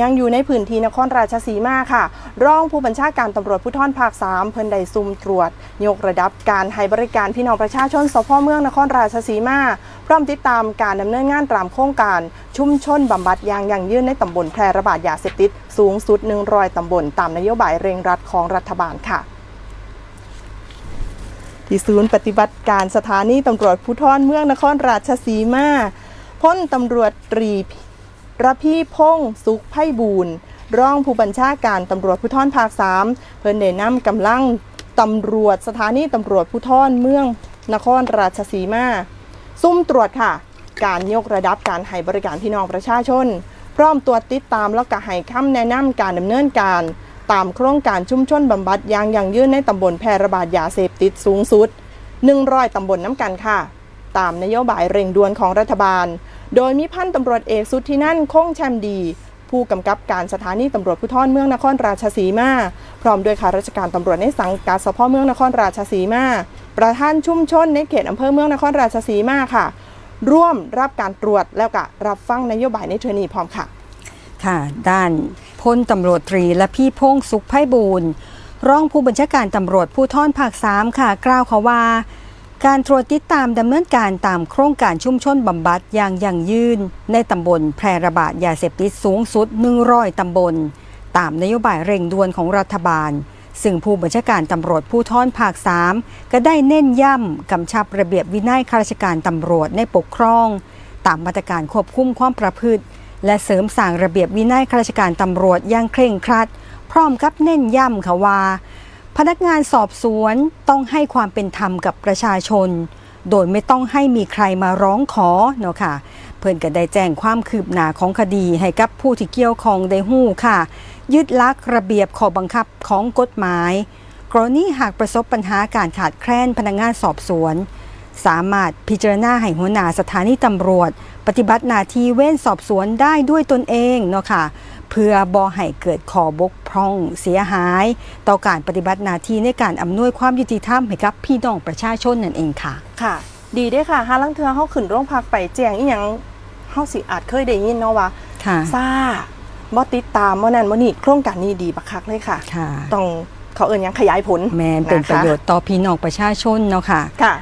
ยังอยู่ในพื้นที่นครราชสีมาค่ะ รองผู้บัญชาการตำรวจภูธรภาค 3 เพิ่นได้ซุ่มตรวจ ยกระดับการให้บริการพี่น้องประชาชนสพเมืองนครราชสีมา พร้อมติดตามการดำเนินงานตามโครงการ ชุมชนบำบัดยางยั่งยืนในตำบลแพร่ระบาดยาเสพติดสูงสุด 100ตำบลตามนโยบายเร่งรัดของรัฐบาลค่ะที่ศูนย์ปฏิบัติการสถานีตำรวจภูธรเมืองนครราชสีมาพ้นตำรวจตรี ระพี่พงษ์สุขไพบูรณ์รองผู้บัญชาการตำรวจภูธรภาค3เพิ่นได้นำกำลังตำรวจสถานีตำรวจภูธรเมืองนครราชสีมา ซุ่มตรวจค่ะ การยกระดับการให้บริการพี่น้องประชาชน พร้อมตรวจติดตามแล้วก็ให้คำแนะนำการดำเนินการ ตามโครงการชุมชนบำบัดยางยั่งยืนในตำบลแพร่ระบาดยาเสพติดสูงสุด 100ตำบลน้ำกันค่ะ ตามนโยบายเร่งด่วนของรัฐบาล โดยมีพันตำรวจเอกสุทธินั่นคงแชมดี ผู้กำกับการสถานีตำรวจภูธรเมืองนครราชสีมา พร้อมด้วยข้าราชการตำรวจในสังกัดสพเมืองนครราชสีมา ประธานชุมชนในเขตอำเภอเมืองนครราชสีมาค่ะ ร่วมรับการตรวจแล้วก็รับฟังนโยบายในเทรนีพร้อมค่ะ ค่ะ ด้านพลตำรวจตรีและพี่พงษ์สุขไพบูรณ์รองผู้บัญชาการตำรวจผู้ท่อนภาค3ค่ะ กล่าวเขาว่า การตรวจติดตามดำเนินการตามโครงการชุมชนบำบัดอย่างยั่งยืน ในตำบลแพร่ระบาดยาเสพติดสูงสุด 100 ตำบล ตามนโยบายเร่งด่วนของรัฐบาล ซึ่งผู้บัญชาการตำรวจผู้ท่อนภาค 3 ก็ได้เน้นย้ำกำชับระเบียบวินัยข้าราชการตำรวจในปกครอง ตามมาตรการควบคุมความประพฤติ และเสริมสร้างระเบียบวินัยข้าราชการตำรวจอย่างเคร่งครัด พร้อมกับเน้นย้ำค่ะว่า พนักงานสอบสวนต้องให้ความเป็นธรรมกับประชาชน โดยไม่ต้องให้มีใครมาร้องขอเนาะค่ะ เพื่อนก็ได้แจ้งความคืบหน้าของคดีให้กับผู้ที่เกี่ยวข้องได้หู้ค่ะ ยึดลักระเบียบข้อบังคับของกฎหมาย กรณีหากประสบปัญหาการขาดแคลนพนักงานสอบสวน สามารถพิจารณาให้หัวหน้าสถานีตำรวจ ปฏิบัติหน้าที่เว้นสอบสวนได้ด้วยตนเองเนาะค่ะ เพื่อบอให้เกิดขอบกพร่องเสียหาย ต่อการปฏิบัติหน้าที่ในการอำนวยความยุติธรรมให้กับพี่น้องประชาชนนั่นเองค่ะ ค่ะ ดีเด้อค่ะหาลังเทือเขาขึ้นโรงพักไปแจ้งอีหยังเฮาสิอาจเคยได้ยินเนาะว่าค่ะซ่าบ่ติดตามบ่นั่นบ่นี่โครงการนี้ดีบักคักเลยค่ะค่ะต้องเขาเอิ้นหยังขยายผลแมนเป็นนะคะประโยชน์ต่อพี่น้องประชาชนเนาะค่ะค่ะ